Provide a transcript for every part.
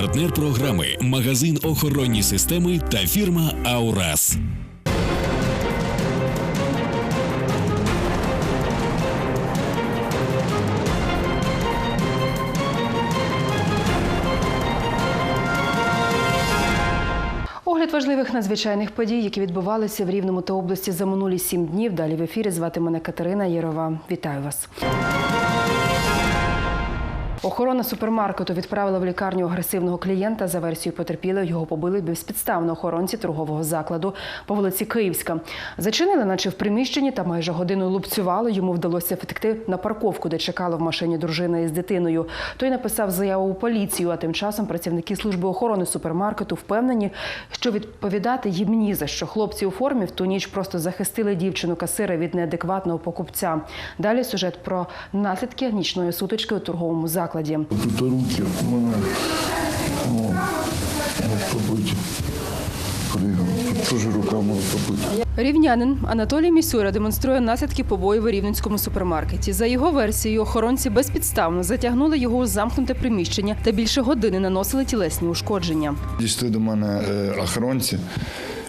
Партнер програми магазин охоронні системи та фірма Аурас. Огляд важливих надзвичайних подій, які відбувалися в Рівному та області за минулі сім днів. Далі в ефірі звати мене Катерина Єрова. Вітаю вас. Охорона супермаркету відправила в лікарню агресивного клієнта. За версією потерпілого його побили безпідставно охоронці торгового закладу по вулиці Київська. Зачинили, наче в приміщенні, та майже годину лупцювали. Йому вдалося втекти на парковку, де чекала в машині дружина із дитиною. Той написав заяву у поліцію. А тим часом працівники служби охорони супермаркету впевнені, що відповідати їм ні за що. Хлопці у формі в ту ніч просто захистили дівчину касира від неадекватного покупця. Далі сюжет про наслідки нічної сутички у торговому закладі. Тут руки в мене побиті. Тут побиті. Рівнянин Анатолій Місюра демонструє наслідки побою в рівненському супермаркеті. За його версією, охоронці безпідставно затягнули його у замкнуте приміщення та більше години наносили тілесні ушкодження. Дійшли до мене е, охоронці.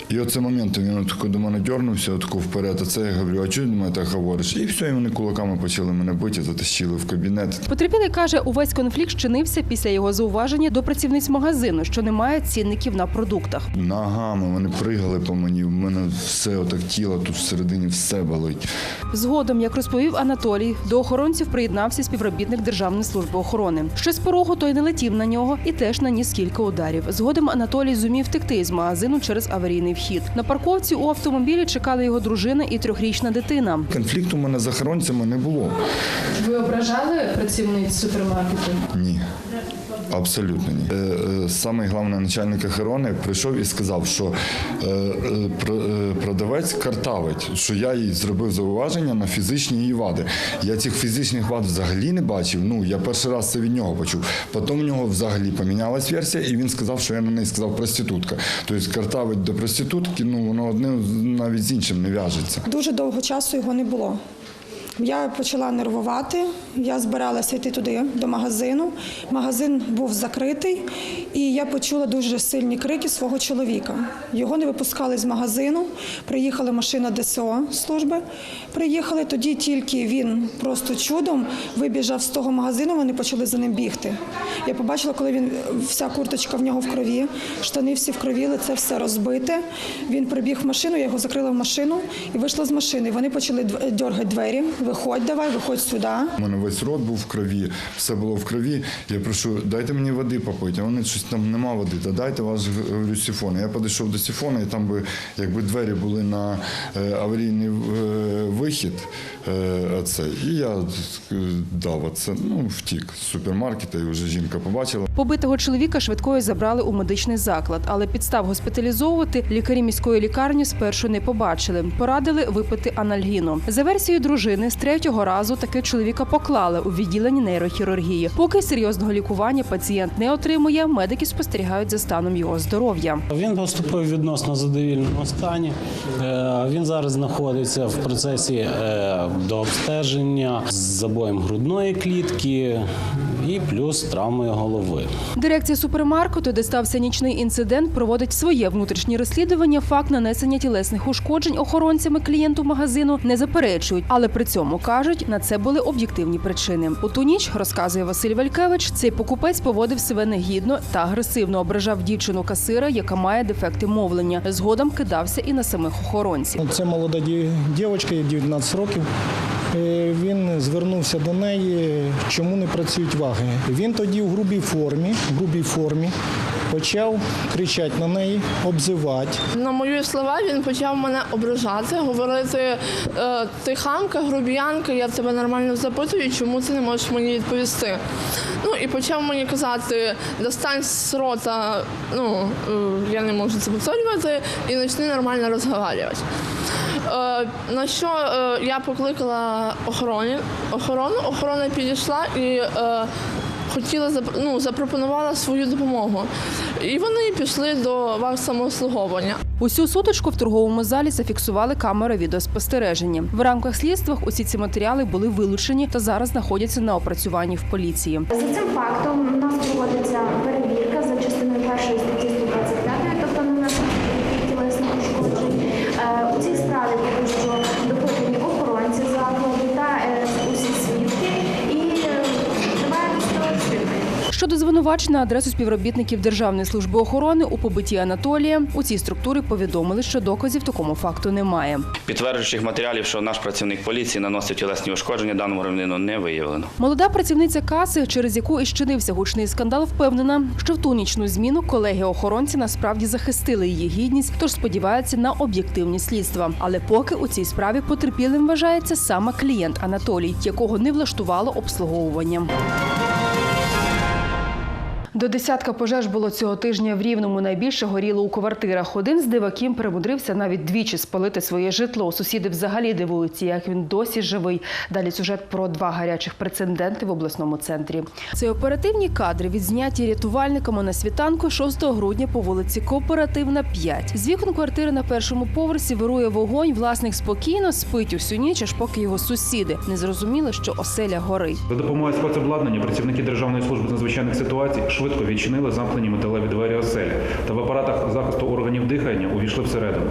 І оце момент він отако до мене дернувся, отако вперед. А це я говорю, а чого ти до мене так говориш? І все, і вони кулаками почали мене бити, затащили в кабінет. Потерпілий каже, увесь конфлікт щинився після його зауваження до працівниць магазину, що немає цінників на продуктах. Ногами вони пригали по мені. В мене все отак тіло тут всередині все болить. Згодом, як розповів Анатолій, до охоронців приєднався співробітник Державної служби охорони. Ще з порогу той не летів на нього і теж наніс кілька ударів. Згодом Анатолій зумів втекти з магазину через аварійний вхід. На парковці у автомобілі чекали його дружина і трьохрічна дитина. Конфлікту у мене з охоронцями не було. Ви ображали працівниць супермаркету? Ні. Абсолютно ні. Е, е, Самий головний начальник охорони прийшов і сказав, що е, продавець картавить, що я їй зробив зауваження на фізичні її вади. Я цих фізичних вад взагалі не бачив. Ну я перший раз це від нього почув. Потім в нього взагалі помінялась версія, і він сказав, що я на неї сказав проститутка. Тобто картавить до проститутки, ну воно одне навіть з іншим не в'яжеться. Дуже довго часу його не було. Я почала нервувати, я збиралася йти туди, до магазину. Магазин був закритий, і я почула дуже сильні крики свого чоловіка. Його не випускали з магазину. Приїхала машина ДСО служби. Приїхали тоді, тільки він просто чудом вибіжав з того магазину. Вони почали за ним бігти. Я побачила, коли він вся курточка в нього в крові, штани всі в крові, лице все розбите. Він прибіг в машину, я його закрила в машину і вийшла з машини. Вони почали дьоргати двері. Виходь, давай, виходь сюди. У мене весь рот був в крові, все було в крові. Я прошу, дайте мені води попити. А вони щось там нема води. Та дайте вас говорю, сифон. Я підійшов до сифона, і там би якби двері були на е, аварійний е, вихід. Е, оце. І я е, дав оце, ну, втік з супермаркета, і вже жінка побачила. Побитого чоловіка швидкою забрали у медичний заклад, але підстав госпіталізовувати лікарі міської лікарні спершу не побачили. Порадили випити анальгіну. За версією дружини, з третього разу таки чоловіка поклали у відділенні нейрохірургії. Поки серйозного лікування пацієнт не отримує, медики спостерігають за станом його здоров'я. Він поступив відносно задовільному стані. Е, Він зараз знаходиться в процесі е, до обстеження з забоєм грудної клітки і плюс травмою голови. Дирекція супермаркету, де стався нічний інцидент, проводить своє внутрішнє розслідування. Факт нанесення тілесних ушкоджень охоронцями клієнту магазину не заперечують, але при цьому кажуть, на це були об'єктивні причини. У ту ніч розказує Василь Валькевич. Цей покупець поводив себе негідно та агресивно ображав дівчину касира, яка має дефекти мовлення. Згодом кидався і на самих охоронців. Це молода ді- дівчинка, їй 19 років. Е, Він звернувся до неї, чому не працюють ваги. Він тоді в грубій формі, в грубій формі почав кричати на неї, обзивати. На мої слова він почав мене ображати, говорити е, ти хамка, грубіянка, я тебе нормально запитую, чому ти не можеш мені відповісти. Ну і почав мені казати, достань з рота, ну е, я не можу це повторювати, і почни нормально розмовляти. Е, на що е, я покликала охороні, охорону, охорона підійшла і е, хотіла ну, запропонувала свою допомогу. І вони пішли до вас самообслуговування. Усю сутичку в торговому залі зафіксували камери відеоспостереження. В рамках слідства усі ці матеріали були вилучені та зараз знаходяться на опрацюванні в поліції. За цим фактом у нас проводиться перевірка за Обвинувач на адресу співробітників Державної служби охорони у побитті Анатолія у цій структурі повідомили, що доказів такому факту немає. Підтверджуючих матеріалів, що наш працівник поліції наносив тілесні ушкодження даному громадянину не виявлено. Молода працівниця каси, через яку і щинився гучний скандал, впевнена, що в ту нічну зміну колеги охоронці насправді захистили її гідність, тож сподівається на об'єктивність слідства. Але поки у цій справі потерпілим вважається саме клієнт Анатолій, якого не влаштувало обслуговування. До десятка пожеж було цього тижня в Рівному. Найбільше горіло у квартирах. Один з диваків примудрився навіть двічі спалити своє житло. Сусіди взагалі дивуються, як він досі живий. Далі сюжет про два гарячих прецеденти в обласному центрі. Це оперативні кадри, відзняті рятувальниками на світанку 6 грудня по вулиці Кооперативна, 5. З вікон квартири на першому поверсі вирує вогонь. Власник спокійно спить усю ніч, аж поки його сусіди не зрозуміли, що оселя горить. За допомогою спецобладнання працівники Державної служби з надзвичайних ситуацій швидко відчинили замкнені металеві двері оселі та в апаратах захисту органів дихання увійшли всередину.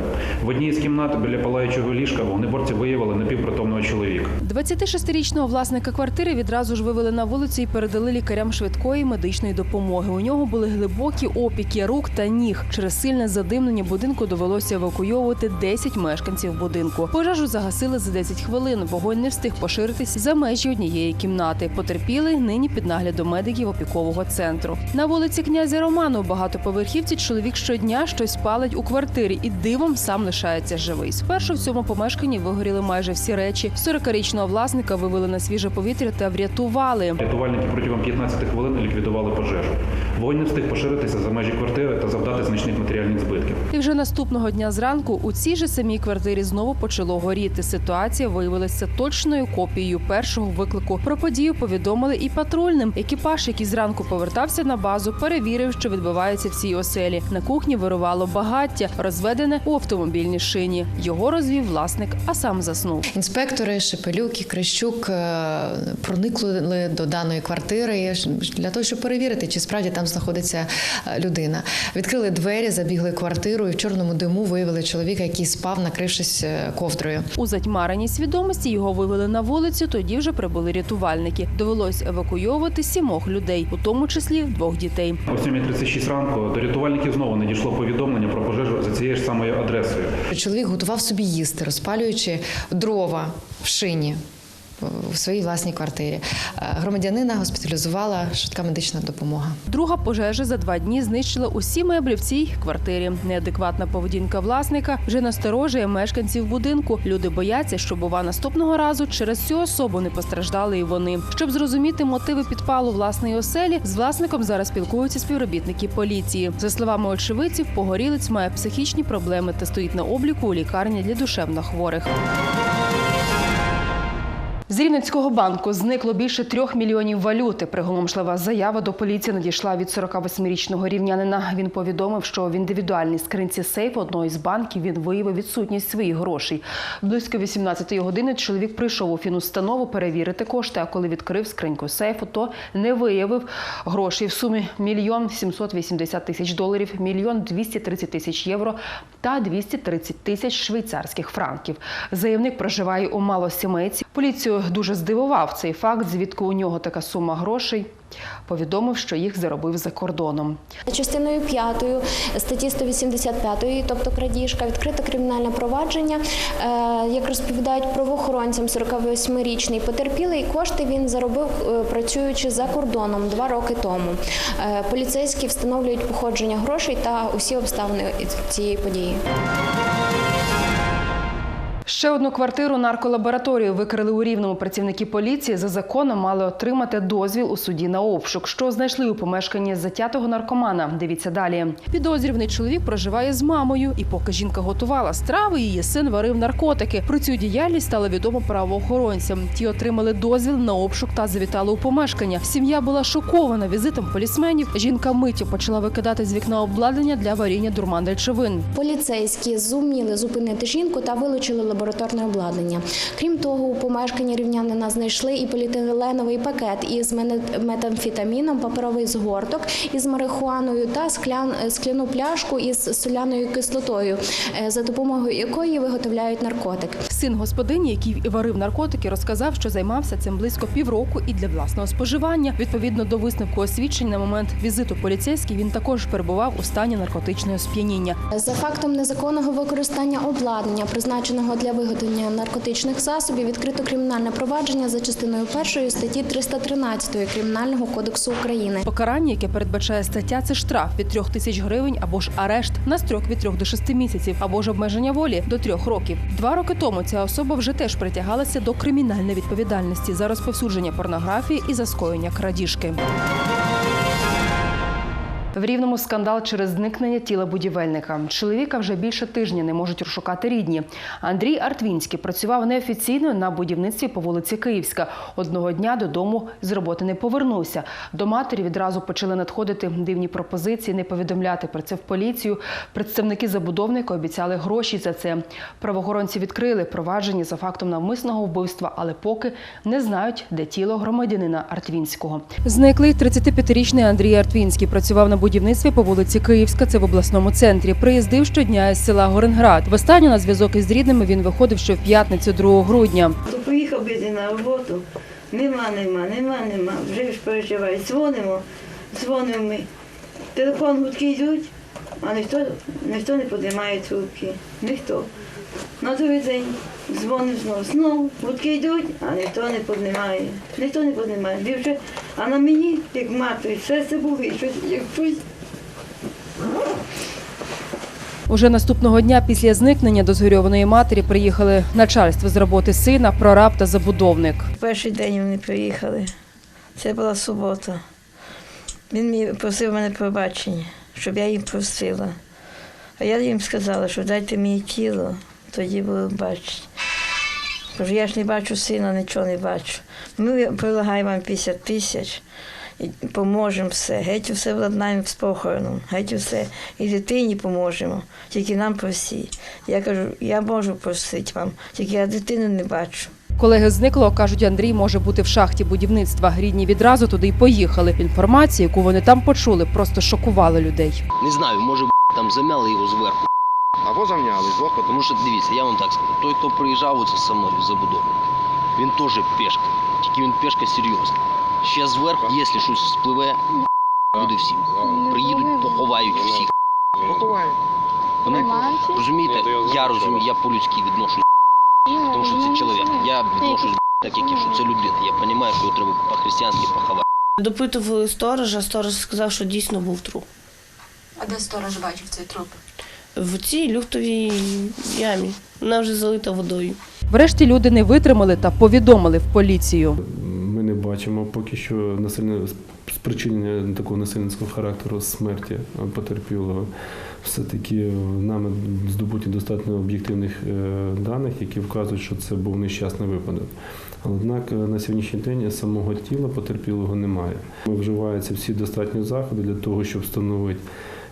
В одній із кімнат біля палаючого ліжка вогнеборці виявили напівпритомного чоловіка. 26-річного власника квартири відразу ж вивели на вулицю і передали лікарям швидкої медичної допомоги. У нього були глибокі опіки рук та ніг. Через сильне задимлення будинку довелося евакуйовувати 10 мешканців будинку. Пожежу загасили за 10 хвилин. Вогонь не встиг поширитись за межі однієї кімнати. Потерпіли нині під наглядом медиків опікового центру. На вулиці князя Роману у багатоповерхівці чоловік щодня щось палить у квартирі і дивом сам лишається живий. Спершу в цьому помешканні вигоріли майже всі речі. 40-річного власника вивели на свіже повітря та врятували. Рятувальники протягом 15 хвилин ліквідували пожежу. Вогонь не встиг поширитися за межі квартири та завдати значних матеріальних збитків. І вже наступного дня зранку у цій же самій квартирі знову почало горіти. Ситуація виявилася точною копією першого виклику. Про подію повідомили і патрульним. Екіпаж, який зранку повертався на базу, перевірив, що відбувається в цій оселі. На кухні вирувало багаття, розведене у автомобільній шині. Його розвів власник, а сам заснув. Інспектори Шепелюк і Крищук е, проникли до даної квартири для того, щоб перевірити, чи справді там знаходиться е, людина. Відкрили двері, забігли квартиру і в чорному диму виявили чоловіка, який спав, накрившись е, ковдрою. У затьмареній свідомості його вивели на вулицю. Тоді вже прибули рятувальники. Довелось евакуйовувати сімох людей, у тому числі двох дітей. О 7.36 ранку до рятувальників знову надійшло повідомлення про пожежу за цією ж самою адресою. Чоловік готував собі їсти, розпалюючи дрова в шині. У своїй власній квартирі Е, громадянина госпіталізувала швидка медична допомога. Друга пожежа за два дні знищила усі меблі в цій квартирі. Неадекватна поведінка власника вже насторожує мешканців будинку. Люди бояться, що бува наступного разу через цю особу не постраждали і вони. Щоб зрозуміти мотиви підпалу власної оселі, з власником зараз спілкуються співробітники поліції. За словами очевидців, погорілець має психічні проблеми та стоїть на обліку у лікарні для душевнохворих. З Рівненського банку зникло більше трьох мільйонів валюти. Приголомшлива заява до поліції надійшла від 48-річного рівнянина. Він повідомив, що в індивідуальній скринці сейфу одного із банків він виявив відсутність своїх грошей. Близько 18-ї години чоловік прийшов у фінустанову перевірити кошти. А коли відкрив скриньку сейфу, то не виявив грошей в сумі мільйон 780 тисяч доларів, мільйон 230 тисяч євро та 230 тисяч швейцарських франків. Заявник проживає у малосімейці. Поліцію дуже здивував цей факт, звідки у нього така сума грошей. Повідомив, що їх заробив за кордоном. Частиною 5 статті 185, тобто крадіжка, відкрите кримінальне провадження. Е, Як розповідають правоохоронцям, 48-річний потерпілий кошти він заробив е, працюючи за кордоном два роки тому. Е, Поліцейські встановлюють походження грошей та усі обставини цієї події. Ще одну квартиру нарколабораторію викрили у рівному працівники поліції. За законом мали отримати дозвіл у суді на обшук. Що знайшли у помешканні затятого наркомана? Дивіться далі. Підозрюваний чоловік проживає з мамою, і поки жінка готувала страви, її син варив наркотики. Про цю діяльність стало відомо правоохоронцям. Ті отримали дозвіл на обшук та завітали у помешкання. Сім'я була шокована візитом полісменів. Жінка миттю почала викидати з вікна обладнання для варіння дурман речовин. Поліцейські зуміли зупинити жінку та вилучили лабораторне обладнання. Крім того, у помешканні рівнянина знайшли і поліетиленовий пакет із метамфетаміном, паперовий згорток із марихуаною та склян, скляну пляшку із соляною кислотою, е, за допомогою якої виготовляють наркотик. Син господині, який варив наркотики, розказав, що займався цим близько півроку і для власного споживання. Відповідно до висновку освідчень, на момент візиту поліцейський він також перебував у стані наркотичного сп'яніння. За фактом незаконного використання обладнання, призначеного для виготовлення наркотичних засобів, відкрито кримінальне провадження за частиною першої статті 313 Кримінального кодексу України. Покарання, яке передбачає стаття, це штраф від трьох тисяч гривень або ж арешт на строк від трьох до шести місяців, або ж обмеження волі до трьох років. Два роки тому ця особа вже теж притягалася до кримінальної відповідальності за розповсюдження порнографії і за скоєння крадіжки. В рівному скандал через зникнення тіла будівельника. Чоловіка вже більше тижня не можуть розшукати рідні. Андрій Артвінський працював неофіційно на будівництві по вулиці Київська. Одного дня додому з роботи не повернувся. До матері відразу почали надходити дивні пропозиції, не повідомляти про це в поліцію. Представники забудовника обіцяли гроші за це. Правоохоронці відкрили провадження за фактом навмисного вбивства, але поки не знають, де тіло громадянина Артвінського. Зниклий 35-річний Андрій Артвінський працював на будівництві по вулиці Київська. Це в обласному центрі. Приїздив щодня із села Горенград. Востаннє на зв'язок із рідними він виходив ще в п'ятницю 2 грудня. То поїхав би на роботу. Нема, нема, нема, нема. Вже ж переживай. Дзвонимо, дзвонимо ми. Телефон гудки йдуть, а ніхто, ніхто не піднімає трубки. Ніхто. На другий день дзвонив знову. Знову гудки йдуть, а ніхто не піднімає. Ніхто не піднімає. Він вже, а на мені, як мати, серце болить, щось, як щось Уже наступного дня після зникнення до згорьованої матері приїхали начальство з роботи сина, прораб та забудовник. Перший день вони приїхали. Це була субота. Він просив мене пробачення, щоб я їм простила. А я їм сказала, що дайте мені тіло, тоді буду бачити. Кажу, я ж не бачу сина, нічого не бачу. Ми прилагаємо вам 50 тисяч, і поможемо все, геть усе владнаємо з похороном, геть усе. І дитині поможемо, тільки нам просіть. Я кажу, я можу просити вам, тільки я дитину не бачу. Колеги зниклого кажуть, Андрій може бути в шахті будівництва. Рідні відразу туди й поїхали. Інформація, яку вони там почули, просто шокувала людей. Не знаю, може там замяли його зверху. Або замняли зверху. Тому що дивіться, я вам так скажу, той, хто приїжджав оце со мною в забудовник, він теж пешка. Тільки він пешка серйозна. Ще зверху, якщо щось спливе, буде всім. Приїдуть, поховають всіх. Поховає. Вони, розумієте, я розумію, я по-людськи відношусь, тому що це чоловік. Я відношусь так, як я, що це людина. Я розумію, що його треба по-християнськи поховати. Допитували сторожа, сторож сказав, що дійсно був труп. А де сторож бачив цей труп? В цій люфтовій ямі. Вона вже залита водою. Врешті люди не витримали та повідомили в поліцію. Ми не бачимо поки що насильне спричинення такого насильницького характеру смерті потерпілого. Все-таки нами здобуті достатньо об'єктивних е, даних, які вказують, що це був нещасний випадок. Однак е, на сьогоднішній день самого тіла потерпілого немає. Вживаються всі достатні заходи для того, щоб встановити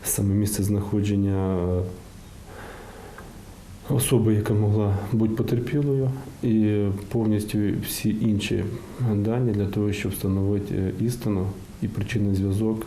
саме місце знаходження е, особи, яка могла бути потерпілою, і повністю всі інші дані для того, щоб встановити е, істину і причинний зв'язок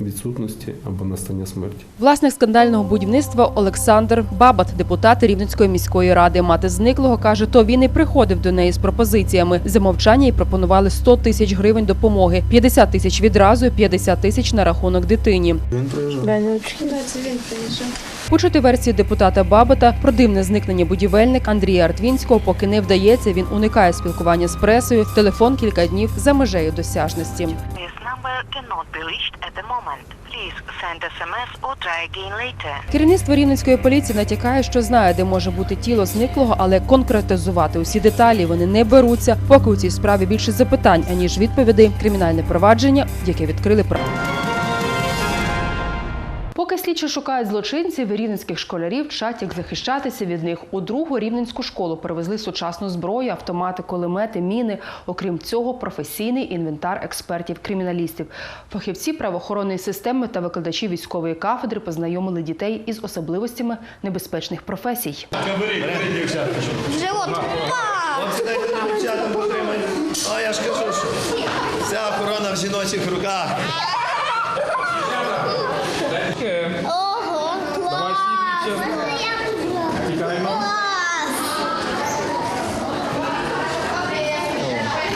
відсутності або настання смерті. Власник скандального будівництва Олександр Бабат, депутат Рівненської міської ради. Мати зниклого каже, то він і приходив до неї з пропозиціями. За мовчання їй пропонували 100 тисяч гривень допомоги, 50 тисяч відразу, 50 тисяч на рахунок дитині. Він приїжджав. Це він приїжджав. Почути версію депутата Бабата про дивне зникнення будівельник Андрія Артвінського поки не вдається. Він уникає спілкування з пресою. Телефон кілька днів за межею досяжності. Керівництво рівненської поліції натякає, що знає, де може бути тіло зниклого, але конкретизувати усі деталі вони не беруться. Поки у цій справі більше запитань аніж відповідей. Кримінальне провадження, яке відкрили про. Поки слідчі шукають злочинців, рівненських школярів вчать, як захищатися від них. У другу рівненську школу привезли сучасну зброю, автомати, кулемети, міни. Окрім цього, професійний інвентар експертів-криміналістів. Фахівці правоохоронної системи та викладачі військової кафедри познайомили дітей із особливостями небезпечних професій. Живот. А я ж кажу, що вся охорона в жіночих руках. Клас!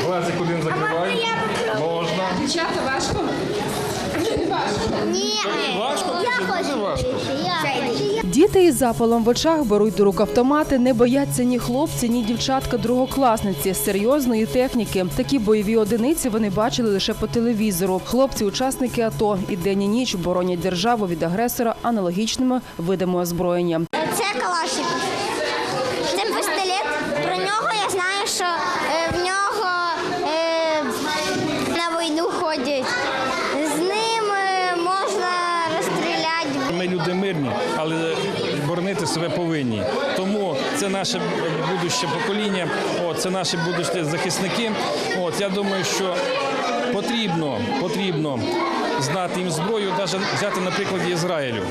Глазик один закривай. Можна. Дівчата, важко? Ні. Важко? Я хочу. важко. Я хочу. Діти із запалом в очах беруть до рук автомати, не бояться ні хлопці, ні дівчатка другокласниці серйозної техніки. Такі бойові одиниці вони бачили лише по телевізору. Хлопці, учасники АТО, і день і ніч боронять державу від агресора аналогічними видами озброєння. Це Калашников. Це пістолет. Про нього я знаю, що е, в нього е, на війну ходять. З ним е, можна розстріляти. Ми люди мирні, але боронити себе повинні. Тому це наше будуще покоління, о, це наші будущі захисники. От я думаю, що потрібно, потрібно знати їм зброю, навіть взяти на прикладі Ізраїлю.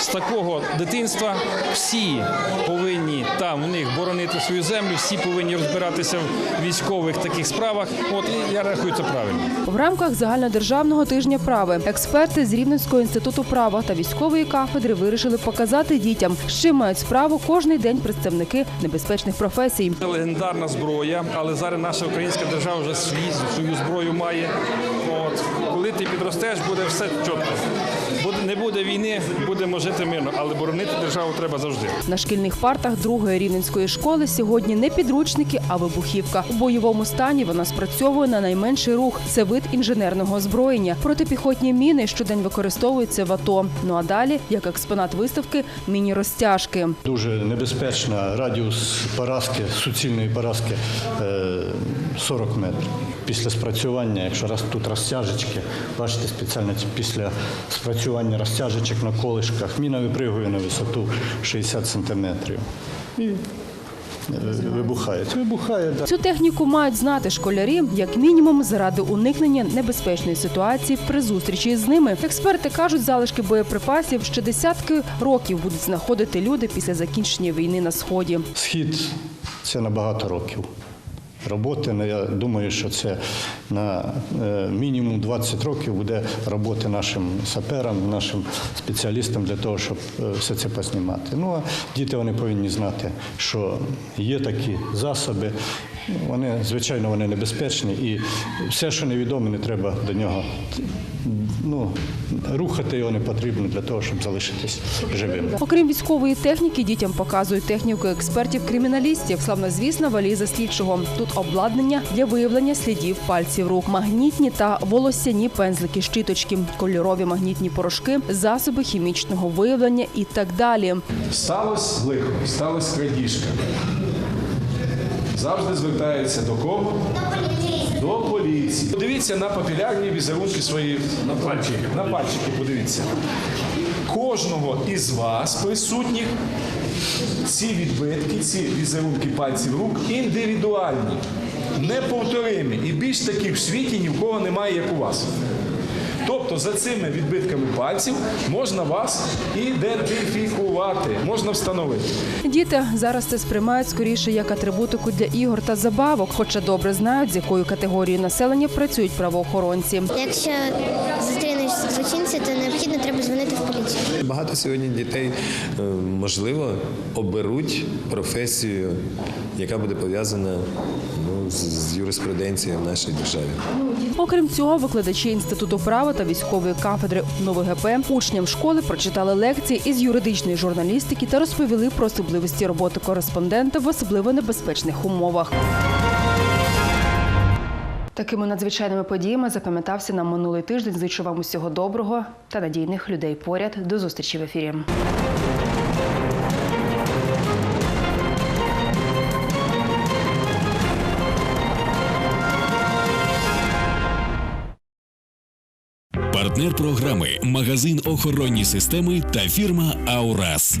З такого дитинства всі повинні там в них боронити свою землю, всі повинні розбиратися в військових таких справах. От і я рахую це правильно. В рамках загальнодержавного тижня прави експерти з Рівненського інституту права та військової кафедри вирішили показати дітям, з чим мають справу кожний день представники небезпечних професій. Це легендарна зброя, але зараз наша українська держава вже свій, свою зброю має. От. Коли ти підростеш, буде все чітко. Буде, не буде війни, будемо жити мирно, але боронити державу треба завжди. На шкільних партах другої рівненської школи сьогодні не підручники, а вибухівка. У бойовому стані вона спрацьовує на найменший рух. Це вид інженерного озброєння. Протипіхотні міни щодень використовуються в АТО. Ну а далі, як експонат виставки, міні-розтяжки. Дуже небезпечна радіус поразки, суцільної поразки е, 40 метрів. Після спрацювання, якщо раз тут розтяжечки, бачите, спеціально після спрацювання розтяжечок на колишках, міна випригує на висоту 60 сантиметрів. І е, вибухає. Вибухає, так. Цю техніку мають знати школярі, як мінімум, заради уникнення небезпечної ситуації при зустрічі з ними. Експерти кажуть, залишки боєприпасів ще десятки років будуть знаходити люди після закінчення війни на сході. Схід це на багато років. Роботи, ну, я думаю, що це на е, мінімум 20 років буде роботи нашим саперам, нашим спеціалістам для того, щоб е, все це поснімати. Ну а діти вони повинні знати, що є такі засоби. Вони, звичайно, вони небезпечні, і все, що невідоме, не треба до нього. Ну, рухати його не потрібно для того, щоб залишитись живим. Окрім військової техніки, дітям показують техніку експертів-криміналістів. Славнозвісна валіза слідчого. Тут обладнання для виявлення слідів пальців рук, магнітні та волосяні пензлики, щиточки, кольорові магнітні порошки, засоби хімічного виявлення і так далі. Сталося лихо, сталося крадіжка. Завжди звертається до кого? До поліції. Подивіться на папілярні візерунки свої на пальчики. На пальчики подивіться. Кожного із вас, присутніх, ці відбитки, ці візерунки пальців рук індивідуальні, неповторимі. І більш таких в світі ні в кого немає, як у вас. Тобто за цими відбитками пальців можна вас ідентифікувати, можна встановити. Діти зараз це сприймають скоріше як атрибутику для ігор та забавок, хоча добре знають, з якою категорією населення працюють правоохоронці. Якщо злочинця, то необхідно треба дзвонити в поліцію. Багато сьогодні дітей, е, можливо, оберуть професію, яка буде пов'язана ну, з, з юриспруденцією в нашій державі. Окрім цього, викладачі інституту права та військової кафедри НОВГП учням школи прочитали лекції із юридичної журналістики та розповіли про особливості роботи кореспондента в особливо небезпечних умовах. Такими надзвичайними подіями запам'ятався нам минулий тиждень. Зичу вам усього доброго та надійних людей поряд. До зустрічі в ефірі. Партнер програми магазин охоронні системи та фірма Аурас.